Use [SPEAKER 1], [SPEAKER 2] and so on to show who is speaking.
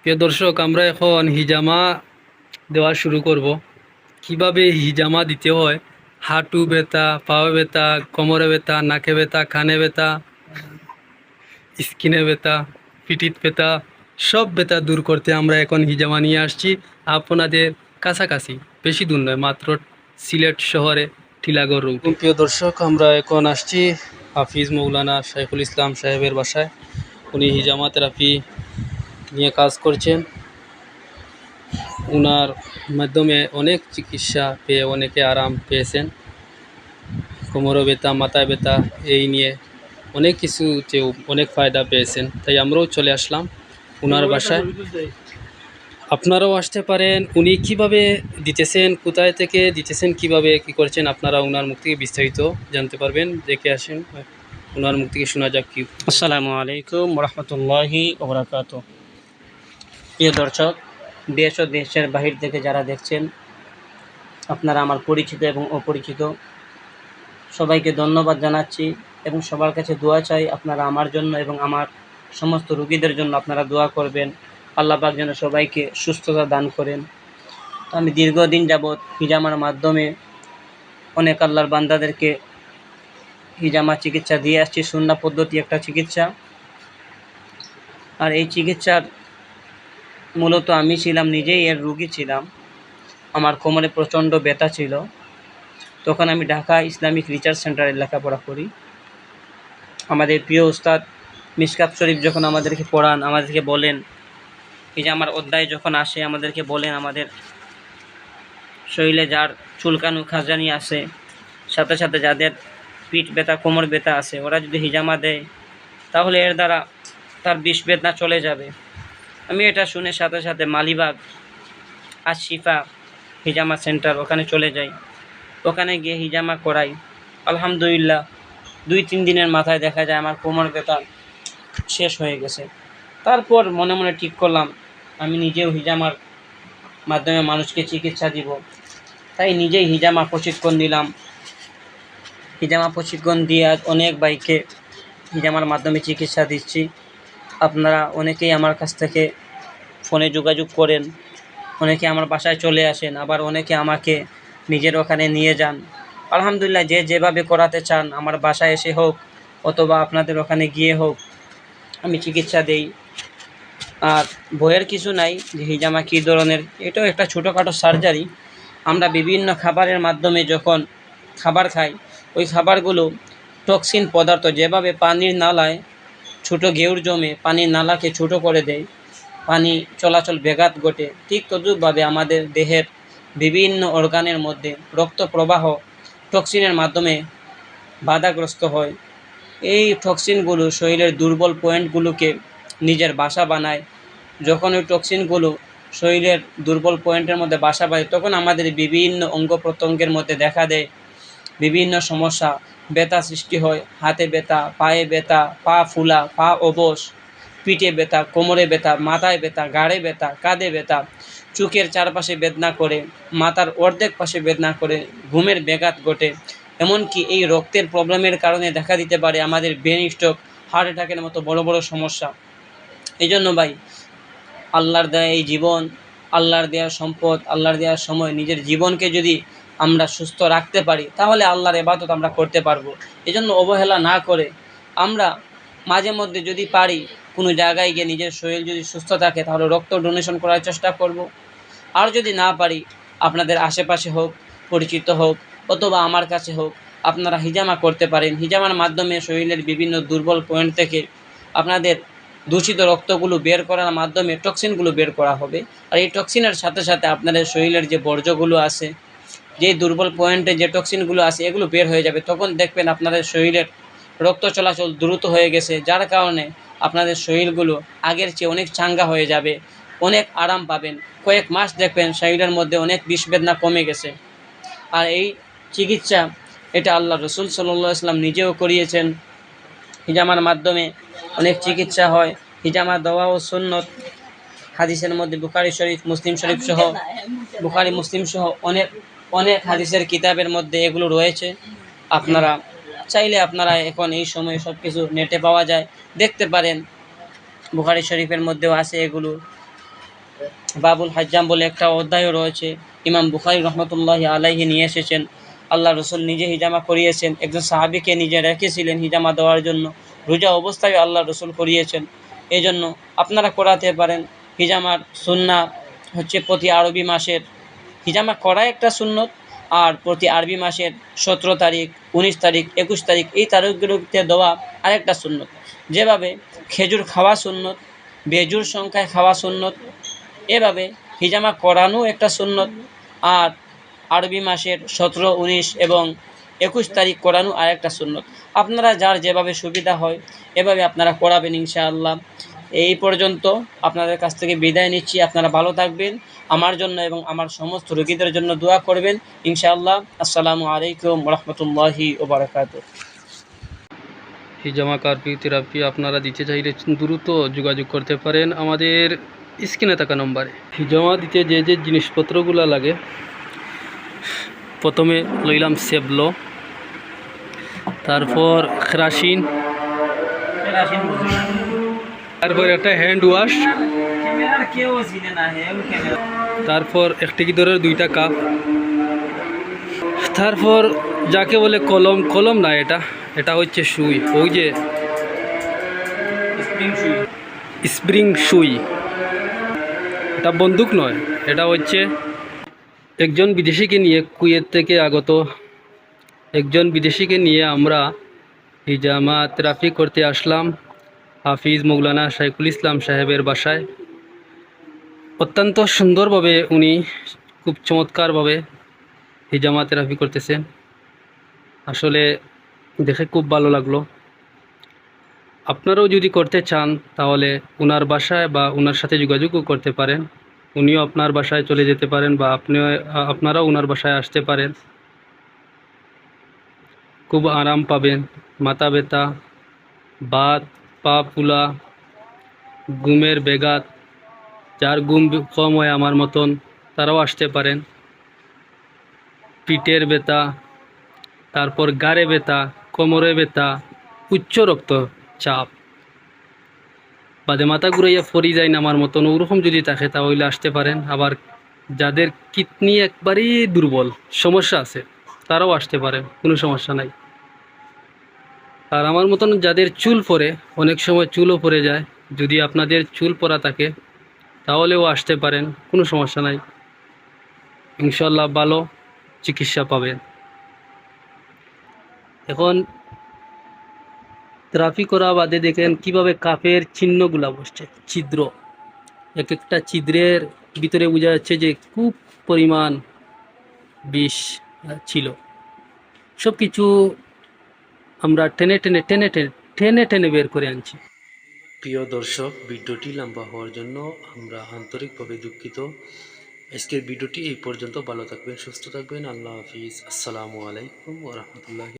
[SPEAKER 1] প্রিয় দর্শক, আমরা এখন হিজামা দেওয়া শুরু করব। কীভাবে হিজামা দিতে হয়? হাঁটু ব্যথা, পাও ব্যথা, কোমরে ব্যথা, নাকে ব্যথা, কানে ব্যথা, স্কিনে ব্যথা, পিঠিত ব্যথা, সব ব্যথা দূর করতে আমরা এখন হিজামা নিয়ে আসছি আপনাদের কাছাকাছি। বেশি দূর নয়, মাত্র সিলেট শহরে টিলাগড় রুট প্রিয় দর্শক, আমরা এখন আসছি হাফিজ মৌলানা শাইখুল ইসলাম সাহেবের বাসায়। উনি হিজামা থেরাপি নিয়ে কাজ করছেন। ওনার মাধ্যমে অনেক চিকিৎসা পেয়ে অনেকে আরাম পেয়েছেন। কোমরও ব্যথা, মাথায় ব্যথা, এই নিয়ে অনেক কিছু কিছুতেও অনেক ফায়দা পেয়েছেন। তাই আমরাও চলে আসলাম ওনার বাসায়। আপনারাও আসতে পারেন। উনি কীভাবে দিতেছেন, কোথায় থেকে দিতেছেন, কীভাবে কি করছেন, আপনারা ওনার মুখ থেকে বিস্তারিত জানতে পারবেন। দেখে আসেন ওনার মুখ থেকে শোনা যাক কি।
[SPEAKER 2] আসসালামু আলাইকুম রহমতুল্লাহি ওবরাকাত প্রিয় দর্শক, দেশ ও দেশের বাহির থেকে যারা দেখছেন, আপনারা আমার পরিচিত এবং অপরিচিত, সবাইকে ধন্যবাদ জানাচ্ছি এবং সবার কাছে দোয়া চাই আপনারা আমার জন্য এবং আমার সমস্ত রুগীদের জন্য আপনারা দোয়া করবেন। আল্লাহ পাক যেন সবাইকে সুস্থতা দান করেন। আমি দীর্ঘদিন যাবৎ হিজামার মাধ্যমে অনেক আল্লাহর বান্দাদেরকে হিজামা চিকিৎসা দিয়ে আসছি। সুন্না পদ্ধতি একটা চিকিৎসা। আর এই চিকিৎসার মূলত আমি ছিলাম, নিজেই এর রুগী ছিলাম। আমার কোমরে প্রচণ্ড ব্যথা ছিল। তখন আমি ঢাকা ইসলামিক রিসার্চ সেন্টারে লেখাপড়া করি। আমাদের প্রিয় উস্তাদ মিসকাত শরীফ যখন আমাদেরকে পড়ান, আমাদেরকে বলেন এই যে আমার অধ্যায় যখন আসে, আমাদেরকে বলেন আমাদের শরীরে যার চুলকানো খাজানি আছে, সাথে সাথে যাদের পিঠ ব্যথা, কোমর ব্যথা আছে, ওরা যদি হিজামা দেয়, তাহলে এর দ্বারা তার বিষ বেদনা চলে যাবে। আমি এটা শুনে সাথে সাথে মালিবাগ আর শিফা হিজামা সেন্টার ওখানে চলে যাই। ওখানে গিয়ে হিজামা করাই। আলহামদুলিল্লাহ, দুই তিন দিনের মাথায় দেখা যায় আমার কোমর ব্যথা শেষ হয়ে গেছে। তারপর মনে মনে ঠিক করলাম, আমি নিজেও হিজামার মাধ্যমে মানুষকে চিকিৎসা দিব। তাই নিজেই হিজামা প্রশিক্ষণ দিলাম হিজামা প্রশিক্ষণ দিয়ে আজ অনেক বাইকে হিজামার মাধ্যমে চিকিৎসা দিচ্ছি। আপনারা অনেকেই আমার কাছ থেকে ফোনে যোগাযোগ করেন। অনেকে আমার বাসায় চলে আসেন, আবার অনেকে আমাকে নিজের ওখানে নিয়ে যান। আলহামদুলিল্লাহ, যে যেভাবে করাতে চান, আমার বাসায় এসে হোক, অথবা আপনাদের ওখানে গিয়ে হোক, আমি চিকিৎসা দেই। আর বইয়ের কিছু নাই, যে হিজামা কী ধরনের, এটাও একটা ছোটোখাটো সার্জারি আমরা বিভিন্ন খাবারের মাধ্যমে যখন খাবার খাই, ওই খাবারগুলো টক্সিন পদার্থ যেভাবে পানির নালায় ছোটো ঘেউর জমে পানির নালাকে ছোটো করে দেয় পানি চলাচল ব্যাঘাত ঘটে। ঠিক তদ্রূপভাবে আমাদের দেহের বিভিন্ন অর্গানের মধ্যে রক্ত প্রবাহ টক্সিনের মাধ্যমে বাধাগ্রস্ত হয়। এই টক্সিনগুলো শরীরের দুর্বল পয়েন্টগুলোকে নিজের বাসা বানায়। যখন ওই টক্সিনগুলো শরীরের দুর্বল পয়েন্টের মধ্যে বাসা বাঁধে তখন আমাদের বিভিন্ন অঙ্গ প্রত্যঙ্গের মধ্যে দেখা দেয়। বিভিন্ন সমস্যা, ব্যথা সৃষ্টি হয়। হাতে ব্যথা, পায়ে ব্যথা, পা ফুলা, পা অবশ। পিঠে ব্যথা, কোমরে ব্যথা, মাথায় ব্যথা গাড়ে ব্যথা, কাঁধে ব্যথা, চোখের চারপাশে বেদনা করে, মাথার অর্ধেক পাশে বেদনা করে, ঘুমের ব্যাঘাত ঘটে। এমনকি এই রক্তের প্রবলেমের কারণে দেখা দিতে পারে আমাদের ব্রেন স্ট্রোক হার্ট অ্যাটাকের মতো বড় বড় সমস্যা। এই জন্য ভাই, আল্লাহর দেয়া এই জীবন, আল্লাহর দেয়া সম্পদ, আল্লাহর দেওয়া সময়, নিজের জীবনকে যদি আমরা সুস্থ রাখতে পারি, তাহলে আল্লাহর এবাদত আমরা করতে পারব। এই জন্য অবহেলা না করে আমরা মাঝে মধ্যে যদি পারি কোনো জায়গায় গিয়ে নিজের শরীর যদি সুস্থ থাকে, তাহলে রক্ত ডোনেশন করার চেষ্টা করব। আর যদি না পারি, আপনাদের আশেপাশে হোক, পরিচিত হোক, অথবা আমার কাছে হোক, আপনারা হিজামা করতে পারেন। হিজামার মাধ্যমে শরীরের বিভিন্ন দুর্বল পয়েন্ট থেকে আপনাদের দূষিত রক্তগুলো বের করার মাধ্যমে টক্সিনগুলো বের করা হবে। আর এই টক্সিনের সাথে সাথে আপনাদের শরীরের যে বর্জ্যগুলো আছে, যে দুর্বল পয়েন্টে যে টক্সিনগুলো আছে, এগুলো বের হয়ে যাবে। তখন দেখবেন আপনাদের শরীরের রক্ত চলাচল দ্রুত হয়ে গেছে, যার কারণে আপনাদের শরীরগুলো আগের চেয়ে অনেক চাঙ্গা হয়ে যাবে, অনেক আরাম পাবেন। কয়েক মাস দেখবেন শরীরের মধ্যে অনেক বিষবেদনা কমে গেছে। আর এই চিকিৎসা এটা আল্লাহ রসুল সাল্লাহ ইসলাম নিজেও করিয়েছেন। হিজামার মাধ্যমে অনেক চিকিৎসা হয়। হিজামা, দওয়া ও সুন্নত হাদিসের মধ্যে বুখারি শরীফ, মুসলিম শরীফ সহ, বুখারি, মুসলিম সহ অনেক অনেক হাদিসের কিতাবের মধ্যে এগুলো রয়েছে। আপনারা চাইলে আপনারা এখন এই সময়ে সব কিছু নেটে পাওয়া যায়, দেখতে পারেন। বুখারি শরীফের মধ্যেও আছে এগুলো। বাবুল হাজ্জাম বলে একটা অধ্যায়ও রয়েছে। ইমাম বুখারি রহমতুল্লাহ আলাইহি নিয়ে এসেছেন। আল্লাহ রসুল নিজে হিজামা করিয়েছেন। একজন সাহাবিকে নিজে রেখেছিলেন হিজামা দেওয়ার জন্য। রোজা অবস্থায় আল্লাহ রসুল করিয়েছেন। এই জন্য আপনারা করাতে পারেন। হিজামার সুন্না হচ্ছে প্রতি আরবি মাসের। হিজামা করা একটা সুন্নত। আর প্রতি আরবি মাসের সতেরো তারিখ, উনিশ তারিখ, একুশ তারিখ এই তারিখগুলোতে দেওয়া আরেকটা সুন্নত। যেভাবে খেজুর খাওয়া সুন্নত, বেজুর সংখ্যায় খাওয়া সুন্নত, এভাবে হিজামা করানো একটা সুন্নত, আর আরবি মাসের সতেরো, উনিশ এবং একুশ তারিখ করানো আরেকটা সুন্নত। আপনারা যার যেভাবে সুবিধা হয়, এভাবে আপনারা করাবেন ইনশাআল্লাহ। এই পর্যন্ত আপনাদের কাছ থেকে বিদায় নিচ্ছি। আপনারা ভালো থাকবেন আমার জন্য এবং আমার সমস্ত রোগীদের জন্য দোয়া করবেন। ইনশাআল্লাহ আসসালামু আলাইকুম রহমতুল্লাহি ওবরাকাত
[SPEAKER 1] হিজামা কার্পি থেরাপি আপনারা দিতে চাইলে দ্রুত যোগাযোগ করতে পারেন আমাদের স্ক্রিনে থাকা নম্বরে। হিজামা দিতে যে যে জিনিসপত্রগুলো লাগে প্রথমে লইলাম সেবলো তারপর খেরাসিন তারপর একটা হ্যান্ড ওয়াশ তারপর একটি কি ধরে দুইটা কাপ তারপর যাকে বলে কলম কলম না এটা এটা হচ্ছে সুই। ওই যে স্প্রিং সুই। এটা বন্দুক নয় এটা হচ্ছে একজন বিদেশিকে নিয়ে কুয়েত থেকে আগত। একজন বিদেশিকে নিয়ে আমরা হিজামা থেরাপি করতে আসলাম। হাফিজ মৌলানা শাইখুল ইসলাম সাহেবের বাসায়। অত্যন্ত সুন্দরভাবে উনি খুব চমৎকারভাবে হিজামা থেরাপি করতেছেন। আসলে দেখে খুব ভালো লাগল। আপনারাও যদি করতে চান, তাহলে ওনার বাসায় বা ওনার সাথে যোগাযোগও করতে পারেন। উনিও আপনার বাসায় চলে যেতে পারেন বা আপনিও, আপনারাও ওনার বাসায় আসতে পারেন। খুব আরাম পাবেন। মাথা ব্যথা, বাত পা ফুলা, ঘুমের বেগাত যার ঘুম কম হয় আমার মতন, তারাও আসতে পারেন। পিঠের ব্যথা, তারপর গাড়ে ব্যথা, কোমরে ব্যথা, উচ্চ রক্ত চাপ বাদে মাথা ঘুরাইয়া ফরি যায় না আমার মতন, ওরকম যদি থাকে তাহলে আসতে পারেন। আবার যাদের কিডনি একবারেই দুর্বল, সমস্যা আছে, তারাও আসতে পারেন, কোনো সমস্যা নাই। আর আমার মতন যাদের চুল পরে, অনেক সময় চুলও পরে যায়। যদি আপনাদের চুল পরা থাকে, তাহলেও আসতে পারেন, কোনো সমস্যা নাই। ইনশাল্লাহ ভালো চিকিৎসা পাবেন। এখন থেরাপি করা বাদে দেখেন কীভাবে কাপের চিহ্নগুলা বসছে। ছিদ্র। এক একটা ছিদ্রের ভিতরে বোঝা যাচ্ছে যে খুব পরিমাণ বিষ ছিল। সব কিছু আমরা টেনে টেনে টেনে টেনে টেনে টেনে বের করে আনছি। প্রিয় দর্শক, ভিডিওটি লম্বা হওয়ার জন্য আমরা আন্তরিকভাবে দুঃখিত। আজকের ভিডিওটি এই পর্যন্ত। ভালো থাকবেন, সুস্থ থাকবেন। আল্লাহ হাফিজ। আসসালামু আলাইকুম ওরহমতুল্লাহ